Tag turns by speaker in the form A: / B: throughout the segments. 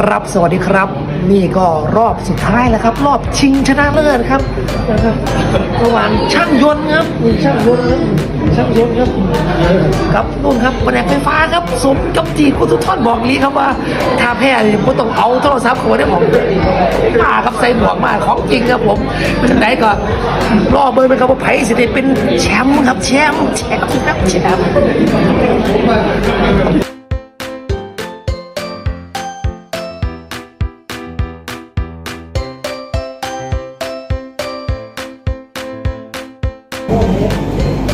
A: ครับ สวัสดีครับ นี่ก็รอบสุดท้ายแล้วครับ รอบชิงชนะเลิศครับนะครับระหว่างช่างยนต์ครับนี่ช่างยนต์ครับช่างยนต์ครับครับนู่นครับแผนกไฟฟ้าครับสมกับที่คุณทุกท่านบอกนี้ครับว่าถ้าแพ้เนี่ยผมต้องเอาโทรศัพท์เข้ามาได้ผมมาครับใส่หมวกมาของจริงครับผมจากไหนก็รอเบอร์ไปครับว่าไผ่สิได้เป็นแชมป์ครับแชมป์แชมป์ครับแชมป์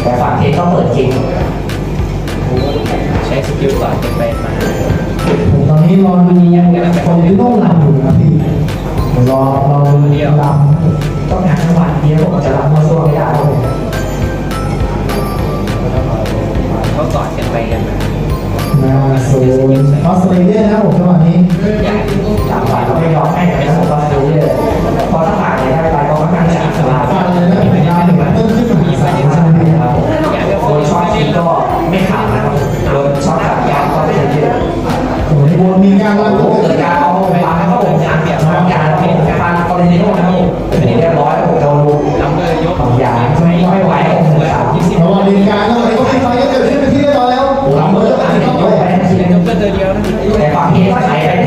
B: แต่ฝั่งเทก็เปิดจริง
C: ใช้สกิลก่อนจะไปมา
D: ผมตอนนี้รอดูคนที่ต้องรำอยู่ครับพี่รอรอดูเดียวร
B: ต้องหาจังหวะเดียวผมจะรับมาสู้ไม่ได้ครับผม
C: เขากอดกันไปกันมาำ
D: นาโซนออสเตรเลียนะครับผมจังหวะนี้
B: โอ้โห
D: มีการรัน
B: โอ้
D: ตัว
B: โหเกิดการเอาไปฟังแล้วก็ผมจะเปลี่ยนทางการเป็นการกรณีโน้นะครับผมเป็นเรียบร้อยผมจะรู้ลำ
C: เลยยก
B: ของยาไม่ไม่ไหวผมเลยสามยี่สิบ
D: ระหว่ามีการแล้วก็มีไฟก็เกิดขึ้นเป็นที่เรียบร้อยแล้วหลังเบอร์ก็ตัดสินเข้าไป
C: เบอร์ตัวเดียวนะ
B: แต่ฝั่งนี้ก็ใส่
C: ไป